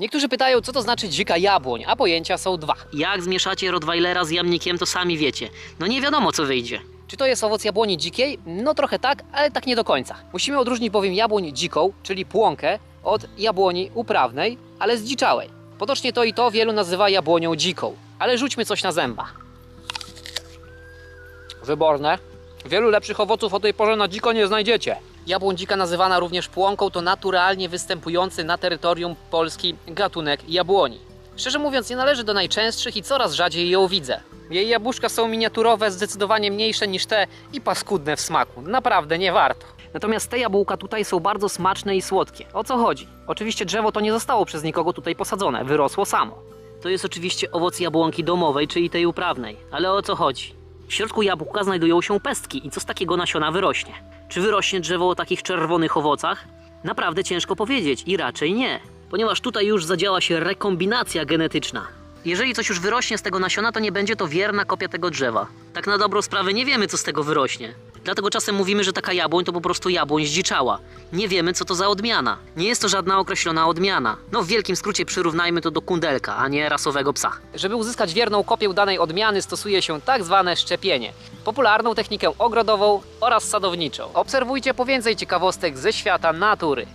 Niektórzy pytają, co to znaczy dzika jabłoń, a pojęcia są dwa. Jak zmieszacie Rottweilera z jamnikiem, to sami wiecie. No nie wiadomo, co wyjdzie. Czy to jest owoc jabłoni dzikiej? No trochę tak, ale tak nie do końca. Musimy odróżnić bowiem jabłoń dziką, czyli płonkę, od jabłoni uprawnej, ale zdziczałej. Potocznie to i to wielu nazywa jabłonią dziką, ale rzućmy coś na zęba. Wyborne. Wielu lepszych owoców o tej porze na dziko nie znajdziecie. Jabłoń dzika nazywana również płonką to naturalnie występujący na terytorium Polski gatunek jabłoni. Szczerze mówiąc, nie należy do najczęstszych i coraz rzadziej ją widzę. Jej jabłuszka są miniaturowe, zdecydowanie mniejsze niż te i paskudne w smaku. Naprawdę nie warto. Natomiast te jabłka tutaj są bardzo smaczne i słodkie. O co chodzi? Oczywiście drzewo to nie zostało przez nikogo tutaj posadzone, wyrosło samo. To jest oczywiście owoc jabłonki domowej, czyli tej uprawnej. Ale o co chodzi? W środku jabłka znajdują się pestki i co z takiego nasiona wyrośnie? Czy wyrośnie drzewo o takich czerwonych owocach? Naprawdę ciężko powiedzieć i raczej nie, ponieważ tutaj już zadziała się rekombinacja genetyczna. Jeżeli coś już wyrośnie z tego nasiona, to nie będzie to wierna kopia tego drzewa. Tak na dobrą sprawę nie wiemy, co z tego wyrośnie. Dlatego czasem mówimy, że taka jabłoń to po prostu jabłoń zdziczała. Nie wiemy, co to za odmiana. Nie jest to żadna określona odmiana. No w wielkim skrócie przyrównajmy to do kundelka, a nie rasowego psa. Żeby uzyskać wierną kopię danej odmiany stosuje się tak zwane szczepienie. Popularną technikę ogrodową oraz sadowniczą. Obserwujcie po więcej ciekawostek ze świata natury.